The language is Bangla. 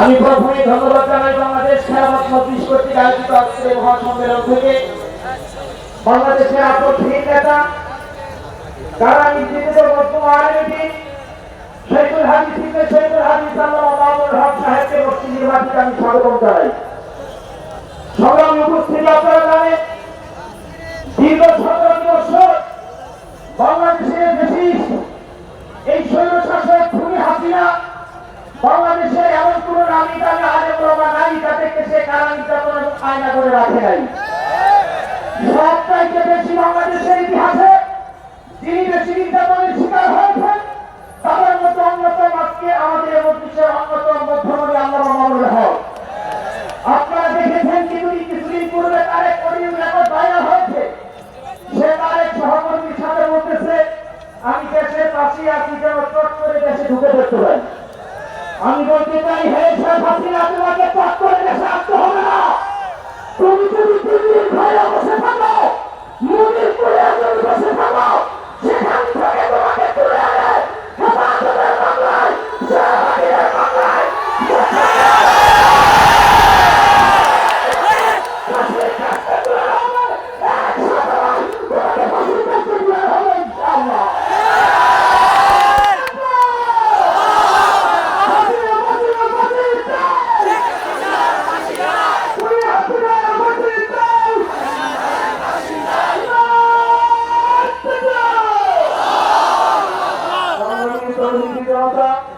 আমি প্রথমে ধন্যবাদ জানাই বাংলাদেশ খেলাফত কর্তৃক আয়োজিত আজকের মহাসম্মেলন থেকে। বাংলাদেশের আপত্তিহীন নেতা, কারা নির্যাতিত বর্তমান আমি আয়না করে রাখে নাই। সবচাইতে বেশি বাংলাদেশের ইতিহাসে যিনি বেশি নির্যাতনের শিকার হয়েছেন, তাদের মধ্যে অন্যতম আজকে আমাদের মধ্যে অন্যতম মধ্যমণি আল্লাহ মামুল হক আপনারা দেখেছেন কিছুদিন কিছুদিন পূর্বে তারেক অডিও রেকর্ড ভাইরাল হয়েছে। সে তারেক সহকর্মীর সাথে বলতেছে আমি দেশের পাশে আছি যেন চট করে দেশে ঢুকে পড়তে পারি। আমি বলতে চাই, হে শেখ হাসিনা, তোমাকে চট করে দেশে আসতে হবে জনতা